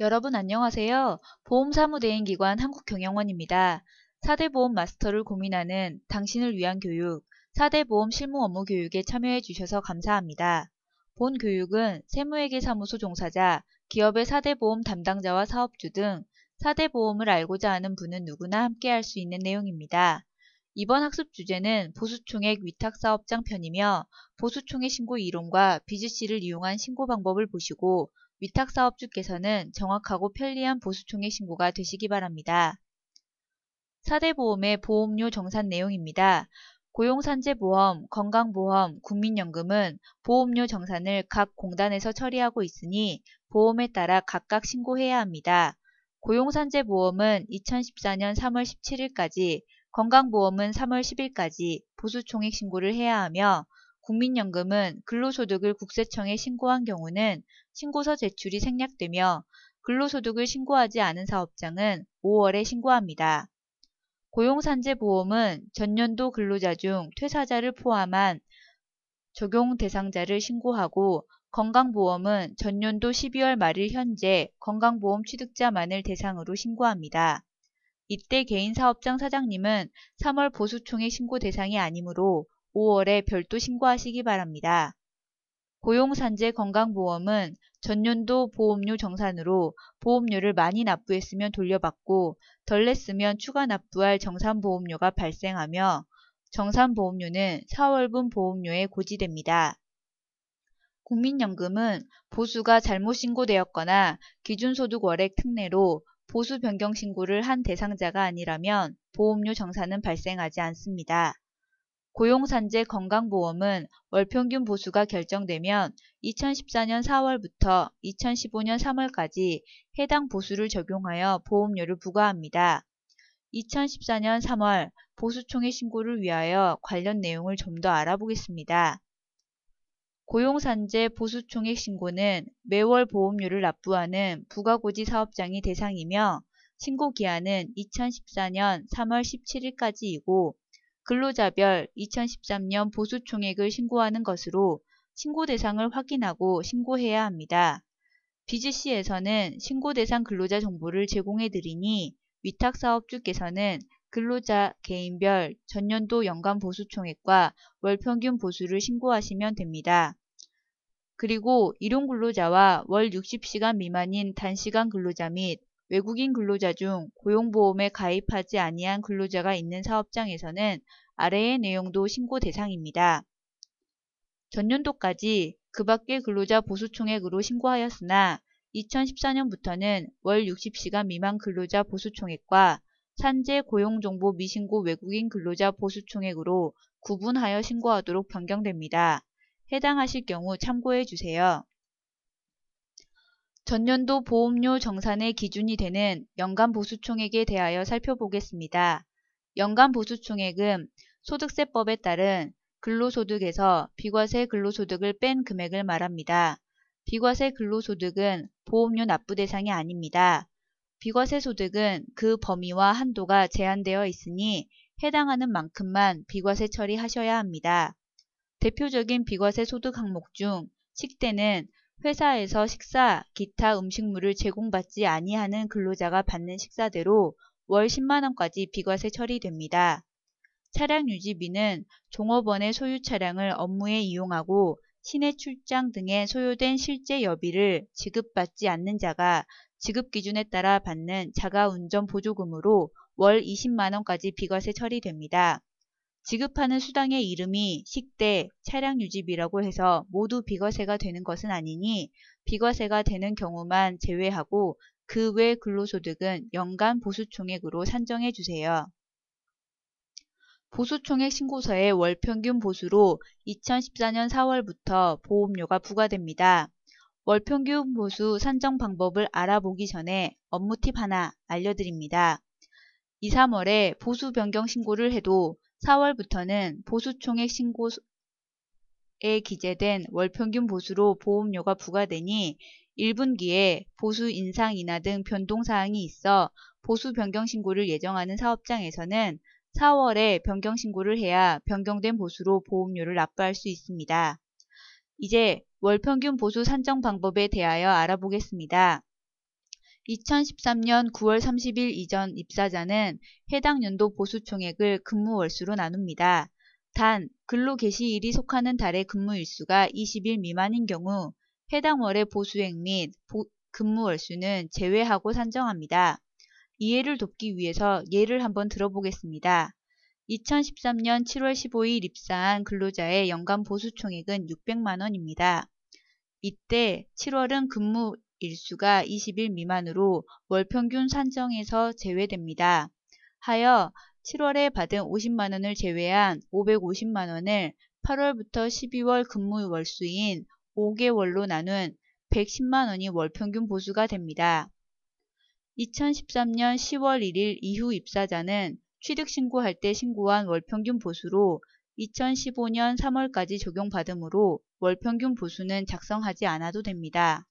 여러분 안녕하세요. 보험사무대행기관 한국경영원입니다. 4대 보험 마스터를 고민하는 당신을 위한 교육, 4대 보험 실무 업무 교육에 참여해 주셔서 감사합니다. 본 교육은 세무회계 사무소 종사자, 기업의 4대 보험 담당자와 사업주 등 4대 보험을 알고자 하는 분은 누구나 함께 할 수 있는 내용입니다. 이번 학습 주제는 보수총액 위탁사업장 편이며 보수총액 신고 이론과 비즈씨를 이용한 신고 방법을 보시고 위탁사업주께서는 정확하고 편리한 보수총액 신고가 되시기 바랍니다. 4대 보험의 보험료 정산 내용입니다. 고용산재보험, 건강보험, 국민연금은 보험료 정산을 각 공단에서 처리하고 있으니 보험에 따라 각각 신고해야 합니다. 고용산재보험은 2014년 3월 17일까지, 건강보험은 3월 10일까지 보수총액 신고를 해야 하며 국민연금은 근로소득을 국세청에 신고한 경우는 신고서 제출이 생략되며 근로소득을 신고하지 않은 사업장은 5월에 신고합니다. 고용산재보험은 전년도 근로자 중 퇴사자를 포함한 적용 대상자를 신고하고 건강보험은 전년도 12월 말일 현재 건강보험 취득자만을 대상으로 신고합니다. 이때 개인 사업장 사장님은 3월 보수총액 신고 대상이 아니므로 5월에 별도 신고하시기 바랍니다. 고용산재 건강보험은 전년도 보험료 정산으로 보험료를 많이 납부했으면 돌려받고 덜 냈으면 추가 납부할 정산보험료가 발생하며 정산보험료는 4월분 보험료에 고지됩니다. 국민연금은 보수가 잘못 신고되었거나 기준소득 월액 특례로 보수 변경 신고를 한 대상자가 아니라면 보험료 정산은 발생하지 않습니다. 고용산재 건강보험은 월평균 보수가 결정되면 2014년 4월부터 2015년 3월까지 해당 보수를 적용하여 보험료를 부과합니다. 2014년 3월 보수총액 신고를 위하여 관련 내용을 좀 더 알아보겠습니다. 고용산재 보수총액 신고는 매월 보험료를 납부하는 부가고지 사업장이 대상이며 신고 기한은 2014년 3월 17일까지이고 근로자별 2013년 보수 총액을 신고하는 것으로 신고 대상을 확인하고 신고해야 합니다. 비즈씨에서는 신고 대상 근로자 정보를 제공해 드리니 위탁 사업주께서는 근로자 개인별 전년도 연간 보수 총액과 월 평균 보수를 신고하시면 됩니다. 그리고 일용 근로자와 월 60시간 미만인 단시간 근로자 및 외국인 근로자 중 고용보험에 가입하지 아니한 근로자가 있는 사업장에서는 아래의 내용도 신고 대상입니다. 전년도까지 그 밖의 근로자 보수총액으로 신고하였으나 2014년부터는 월 60시간 미만 근로자 보수총액과 산재 고용정보 미신고 외국인 근로자 보수총액으로 구분하여 신고하도록 변경됩니다. 해당하실 경우 참고해 주세요. 전년도 보험료 정산의 기준이 되는 연간 보수총액에 대하여 살펴보겠습니다. 연간 보수총액은 소득세법에 따른 근로소득에서 비과세 근로소득을 뺀 금액을 말합니다. 비과세 근로소득은 보험료 납부 대상이 아닙니다. 비과세 소득은 그 범위와 한도가 제한되어 있으니 해당하는 만큼만 비과세 처리하셔야 합니다. 대표적인 비과세 소득 항목 중 식대는 회사에서 식사, 기타 음식물을 제공받지 아니하는 근로자가 받는 식사대로 월 10만원까지 비과세 처리됩니다. 차량 유지비는 종업원의 소유 차량을 업무에 이용하고 시내 출장 등에 소요된 실제 여비를 지급받지 않는 자가 지급 기준에 따라 받는 자가운전 보조금으로 월 20만원까지 비과세 처리됩니다. 지급하는 수당의 이름이 식대, 차량 유지비라고 해서 모두 비과세가 되는 것은 아니니 비과세가 되는 경우만 제외하고 그 외 근로소득은 연간 보수총액으로 산정해 주세요. 보수총액 신고서의 월평균 보수로 2014년 4월부터 보험료가 부과됩니다. 월평균 보수 산정 방법을 알아보기 전에 업무 팁 하나 알려드립니다. 2, 3월에 보수 변경 신고를 해도 4월부터는 보수총액 신고에 기재된 월평균 보수로 보험료가 부과되니 1분기에 보수 인상 인하 등 변동사항이 있어 보수 변경 신고를 예정하는 사업장에서는 4월에 변경 신고를 해야 변경된 보수로 보험료를 납부할 수 있습니다. 이제 월평균 보수 산정 방법에 대하여 알아보겠습니다. 2013년 9월 30일 이전 입사자는 해당 연도 보수 총액을 근무 월수로 나눕니다. 단 근로 개시일이 속하는 달의 근무 일수가 20일 미만인 경우 해당 월의 보수액 및 근무 월수는 제외하고 산정합니다. 이해를 돕기 위해서 예를 한번 들어보겠습니다. 2013년 7월 15일 입사한 근로자의 연간 보수 총액은 600만원입니다. 이때 7월은 근무 일수가 20일 미만으로 월평균 산정에서 제외됩니다. 하여 7월에 받은 50만 원을 제외한 550만 원을 8월부터 12월 근무 월수인 5개월로 나눈 110만 원이 월평균 보수가 됩니다. 2013년 10월 1일 이후 입사자는 취득 신고할 때 신고한 월평균 보수로 2015년 3월까지 적용받으므로 월평균 보수는 작성하지 않아도 됩니다.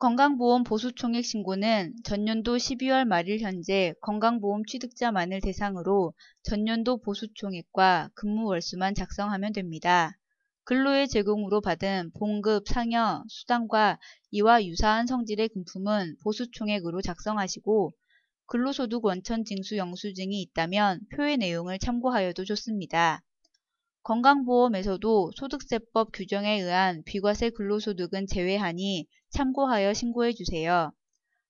건강보험 보수총액 신고는 전년도 12월 말일 현재 건강보험 취득자만을 대상으로 전년도 보수총액과 근무월수만 작성하면 됩니다. 근로의 제공으로 받은 봉급, 상여, 수당과 이와 유사한 성질의 금품은 보수총액으로 작성하시고 근로소득 원천 징수 영수증이 있다면 표의 내용을 참고하여도 좋습니다. 건강보험에서도 소득세법 규정에 의한 비과세 근로소득은 제외하니 참고하여 신고해 주세요.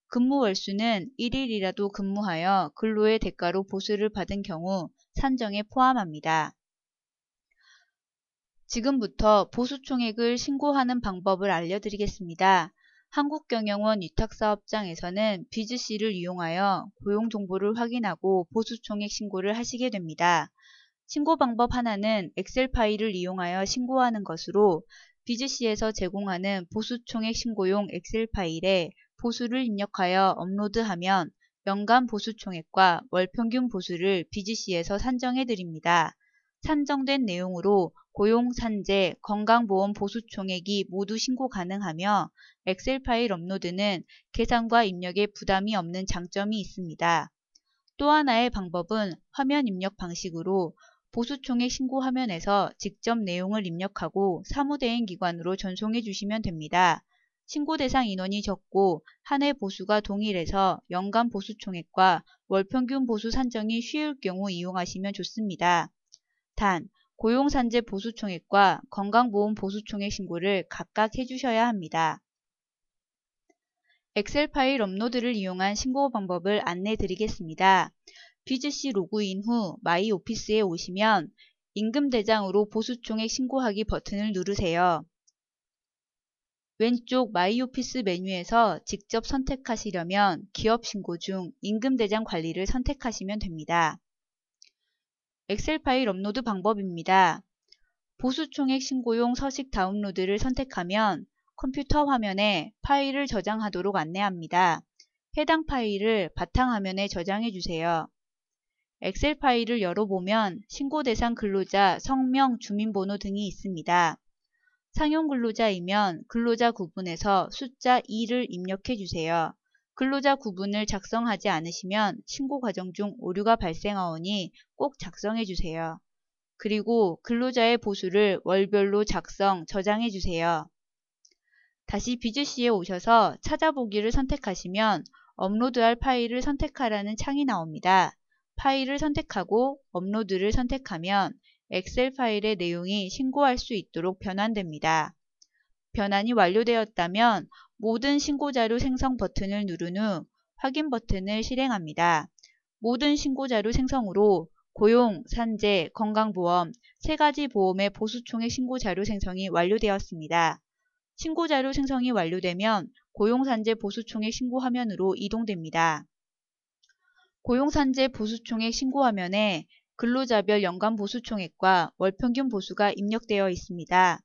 근무 월수는 1일이라도 근무하여 근로의 대가로 보수를 받은 경우 산정에 포함합니다. 지금부터 보수총액을 신고하는 방법을 알려드리겠습니다. 한국경영원 위탁사업장에서는 비즈C를 이용하여 고용정보를 확인하고 보수총액 신고를 하시게 됩니다. 신고 방법 하나는 엑셀 파일을 이용하여 신고하는 것으로 비즈C에서 제공하는 보수총액 신고용 엑셀 파일에 보수를 입력하여 업로드하면 연간 보수총액과 월평균 보수를 비즈C에서 산정해 드립니다. 산정된 내용으로 고용, 산재, 건강보험 보수 총액이 모두 신고 가능하며 엑셀 파일 업로드는 계산과 입력에 부담이 없는 장점이 있습니다. 또 하나의 방법은 화면 입력 방식으로 보수총액 신고 화면에서 직접 내용을 입력하고 사무대행 기관으로 전송해 주시면 됩니다. 신고 대상 인원이 적고 한 해 보수가 동일해서 연간 보수 총액과 월평균 보수 산정이 쉬울 경우 이용하시면 좋습니다. 단, 고용산재 보수 총액과 건강보험 보수 총액 신고를 각각 해주셔야 합니다. 엑셀 파일 업로드를 이용한 신고 방법을 안내 드리겠습니다. 비즈C 로그인 후 마이 오피스에 오시면 임금 대장으로 보수총액 신고하기 버튼을 누르세요. 왼쪽 마이 오피스 메뉴에서 직접 선택하시려면 기업 신고 중 임금 대장 관리를 선택하시면 됩니다. 엑셀 파일 업로드 방법입니다. 보수총액 신고용 서식 다운로드를 선택하면 컴퓨터 화면에 파일을 저장하도록 안내합니다. 해당 파일을 바탕화면에 저장해 주세요. 엑셀 파일을 열어보면 신고 대상 근로자 성명, 주민번호 등이 있습니다. 상용 근로자이면 근로자 구분에서 숫자 2를 입력해 주세요. 근로자 구분을 작성하지 않으시면 신고 과정 중 오류가 발생하오니 꼭 작성해 주세요. 그리고 근로자의 보수를 월별로 작성, 저장해 주세요. 다시 비즈C에 오셔서 찾아보기를 선택하시면 업로드할 파일을 선택하라는 창이 나옵니다. 파일을 선택하고 업로드를 선택하면 엑셀 파일의 내용이 신고할 수 있도록 변환됩니다. 변환이 완료되었다면 모든 신고자료 생성 버튼을 누른 후 확인 버튼을 실행합니다. 모든 신고자료 생성으로 고용, 산재, 건강보험 세 가지 보험의 보수총액 신고자료 생성이 완료되었습니다. 신고자료 생성이 완료되면 고용산재 보수총액 신고 화면으로 이동됩니다. 고용산재 보수총액 신고 화면에 근로자별 연간 보수총액과 월평균 보수가 입력되어 있습니다.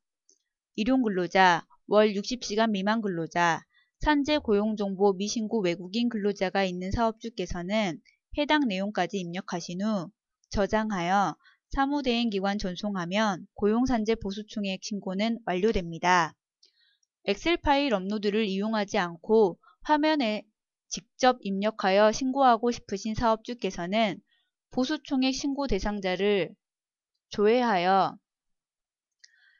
일용근로자, 월 60시간 미만 근로자, 산재 고용정보 미신고 외국인 근로자가 있는 사업주께서는 해당 내용까지 입력하신 후 저장하여 사무대행 기관 전송하면 고용산재 보수총액 신고는 완료됩니다. 엑셀 파일 업로드를 이용하지 않고 화면에 직접 입력하여 신고하고 싶으신 사업주께서는 보수총액 신고 대상자를 조회하여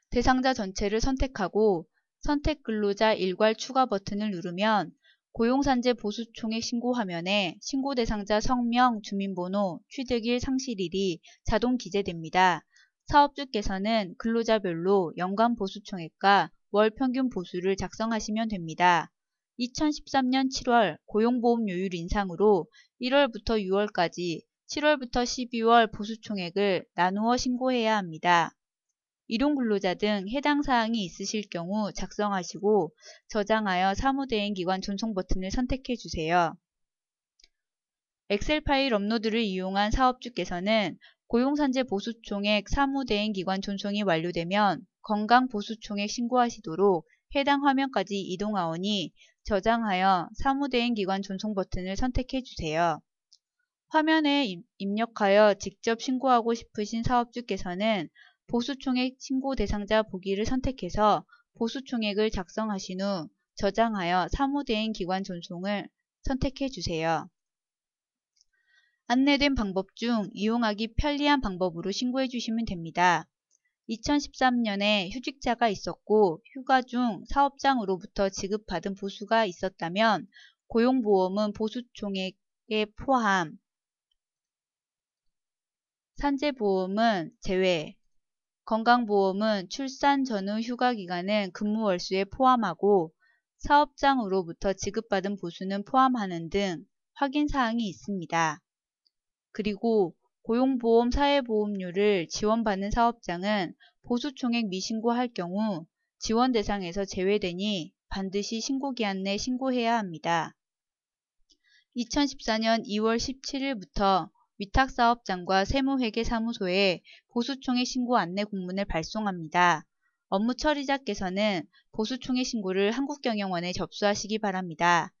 대상자 전체를 선택하고 선택 근로자 일괄 추가 버튼을 누르면 고용산재 보수총액 신고 화면에 신고 대상자 성명, 주민번호, 취득일, 상실일이 자동 기재됩니다. 사업주께서는 근로자별로 연간 보수총액과 월 평균 보수를 작성하시면 됩니다. 2013년 7월 고용보험료율 인상으로 1월부터 6월까지 7월부터 12월 보수총액을 나누어 신고해야 합니다. 일용 근로자 등 해당 사항이 있으실 경우 작성하시고 저장하여 사무대행기관 전송 버튼을 선택해 주세요. 엑셀 파일 업로드를 이용한 사업주께서는 고용산재 보수총액 사무대행기관 전송이 완료되면 건강보수총액 신고하시도록 해당 화면까지 이동하오니 저장하여 사무대행 기관 전송 버튼을 선택해 주세요. 화면에 입력하여 직접 신고하고 싶으신 사업주께서는 보수총액 신고 대상자 보기를 선택해서 보수총액을 작성하신 후 저장하여 사무대행 기관 전송을 선택해 주세요. 안내된 방법 중 이용하기 편리한 방법으로 신고해 주시면 됩니다. 2013년에 휴직자가 있었고 휴가 중 사업장으로부터 지급받은 보수가 있었다면 고용보험은 보수 총액에 포함, 산재보험은 제외, 건강보험은 출산 전후 휴가 기간은 근무 월수에 포함하고 사업장으로부터 지급받은 보수는 포함하는 등 확인 사항이 있습니다. 그리고 고용보험 사회보험료를 지원받는 사업장은 보수총액 미신고할 경우 지원 대상에서 제외되니 반드시 신고기한 내 신고해야 합니다. 2014년 2월 17일부터 위탁사업장과 세무회계사무소에 보수총액 신고 안내 공문을 발송합니다. 업무 처리자께서는 보수총액 신고를 한국경영원에 접수하시기 바랍니다.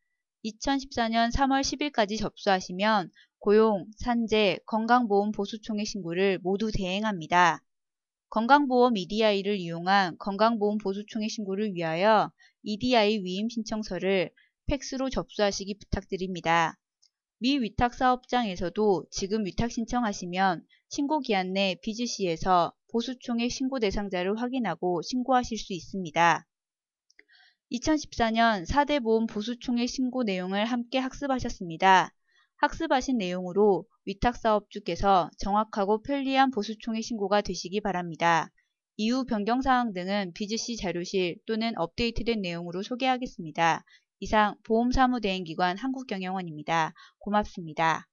2014년 3월 10일까지 접수하시면 고용, 산재, 건강보험 보수총액 신고를 모두 대행합니다. 건강보험 EDI를 이용한 건강보험 보수총액 신고를 위하여 EDI 위임 신청서를 팩스로 접수하시기 부탁드립니다. 미 위탁 사업장에서도 지금 위탁 신청하시면 신고 기한 내 BGC에서 보수총액 신고 대상자를 확인하고 신고하실 수 있습니다. 2014년 4대 보험 보수총액 신고 내용을 함께 학습하셨습니다. 학습하신 내용으로 위탁사업주께서 정확하고 편리한 보수총액 신고가 되시기 바랍니다. 이후 변경사항 등은 BGC 자료실 또는 업데이트된 내용으로 소개하겠습니다. 이상 보험사무대행기관 한국경영원입니다. 고맙습니다.